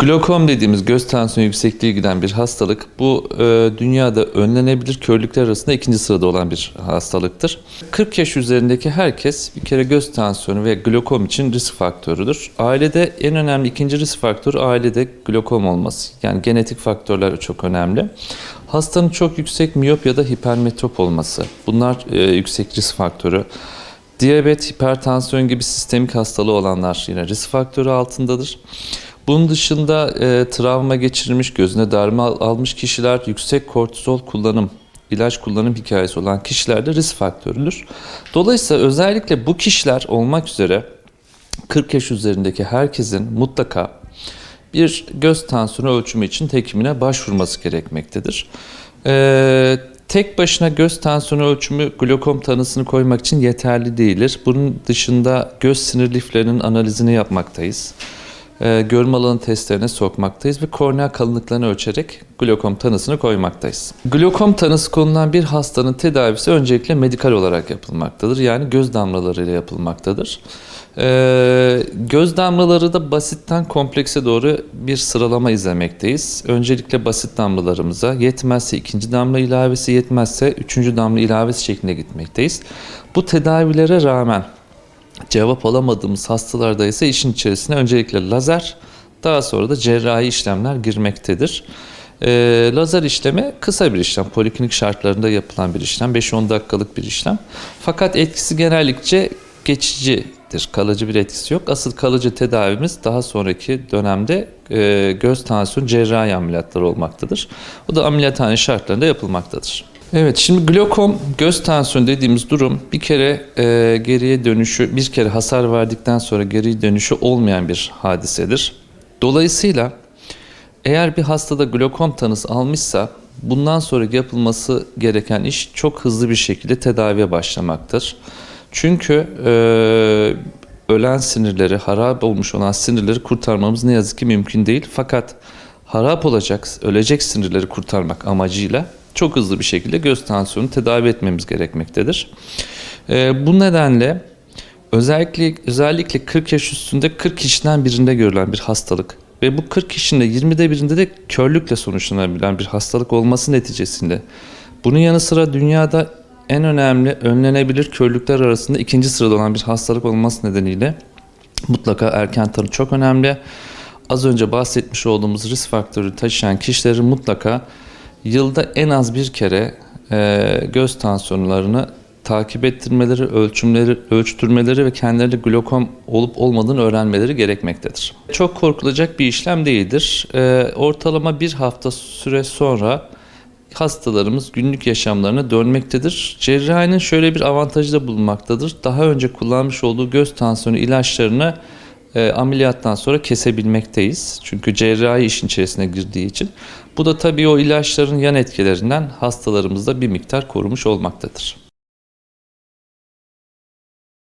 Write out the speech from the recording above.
Glokom dediğimiz göz tansiyonu yüksekliği giden bir hastalık. Bu e, dünyada önlenebilir körlükler arasında ikinci sırada olan bir hastalıktır. 40 yaş üzerindeki herkes bir kere göz tansiyonu ve glokom için risk faktörüdür. Ailede en önemli ikinci risk faktörü ailede glokom olması. Yani genetik faktörler çok önemli. Hastanın çok yüksek miyop ya da hipermetrop olması. Bunlar e, yüksek risk faktörü. Diyabet, hipertansiyon gibi sistemik hastalığı olanlar yine risk faktörü altındadır. Bunun dışında e, travma geçirmiş, gözüne darbe al- almış kişiler, yüksek kortizol kullanım, ilaç kullanım hikayesi olan kişilerde risk faktörüdür. Dolayısıyla özellikle bu kişiler olmak üzere 40 yaş üzerindeki herkesin mutlaka bir göz tansiyonu ölçümü için hekimine başvurması gerekmektedir. Ee, tek başına göz tansiyonu ölçümü glokom tanısını koymak için yeterli değildir. Bunun dışında göz sinir liflerinin analizini yapmaktayız. Ee, görme alanı testlerine sokmaktayız ve kornea kalınlıklarını ölçerek glokom tanısını koymaktayız. Glokom tanısı konulan bir hastanın tedavisi öncelikle medikal olarak yapılmaktadır. Yani göz damlalarıyla yapılmaktadır. Ee, göz damlaları da basitten komplekse doğru bir sıralama izlemekteyiz. Öncelikle basit damlalarımıza, yetmezse ikinci damla ilavesi, yetmezse üçüncü damla ilavesi şeklinde gitmekteyiz. Bu tedavilere rağmen cevap alamadığımız hastalarda ise işin içerisine öncelikle lazer, daha sonra da cerrahi işlemler girmektedir. Ee, lazer işlemi kısa bir işlem, poliklinik şartlarında yapılan bir işlem, 5-10 dakikalık bir işlem. Fakat etkisi genellikle geçicidir, kalıcı bir etkisi yok. Asıl kalıcı tedavimiz daha sonraki dönemde e, göz tansiyonu cerrahi ameliyatları olmaktadır. O da ameliyathane şartlarında yapılmaktadır. Evet şimdi glokom göz tansiyonu dediğimiz durum bir kere e, geriye dönüşü bir kere hasar verdikten sonra geri dönüşü olmayan bir hadisedir. Dolayısıyla eğer bir hastada glokom tanısı almışsa bundan sonra yapılması gereken iş çok hızlı bir şekilde tedaviye başlamaktır. Çünkü e, ölen sinirleri, harap olmuş olan sinirleri kurtarmamız ne yazık ki mümkün değil. Fakat harap olacak, ölecek sinirleri kurtarmak amacıyla çok hızlı bir şekilde göz tansiyonu tedavi etmemiz gerekmektedir. E, bu nedenle özellikle özellikle 40 yaş üstünde 40 kişiden birinde görülen bir hastalık ve bu 40 kişinin de 20'de birinde de körlükle sonuçlanabilen bir hastalık olması neticesinde bunun yanı sıra dünyada en önemli önlenebilir körlükler arasında ikinci sırada olan bir hastalık olması nedeniyle mutlaka erken tanı çok önemli. Az önce bahsetmiş olduğumuz risk faktörü taşıyan kişilerin mutlaka yılda en az bir kere e, göz tansiyonlarını takip ettirmeleri, ölçümleri, ölçtürmeleri ve kendilerinde glokom olup olmadığını öğrenmeleri gerekmektedir. Çok korkulacak bir işlem değildir. E, ortalama bir hafta süre sonra hastalarımız günlük yaşamlarına dönmektedir. Cerrahinin şöyle bir avantajı da bulunmaktadır. Daha önce kullanmış olduğu göz tansiyonu ilaçlarını e, ameliyattan sonra kesebilmekteyiz. Çünkü cerrahi işin içerisine girdiği için. Bu da tabii o ilaçların yan etkilerinden hastalarımızda bir miktar korumuş olmaktadır.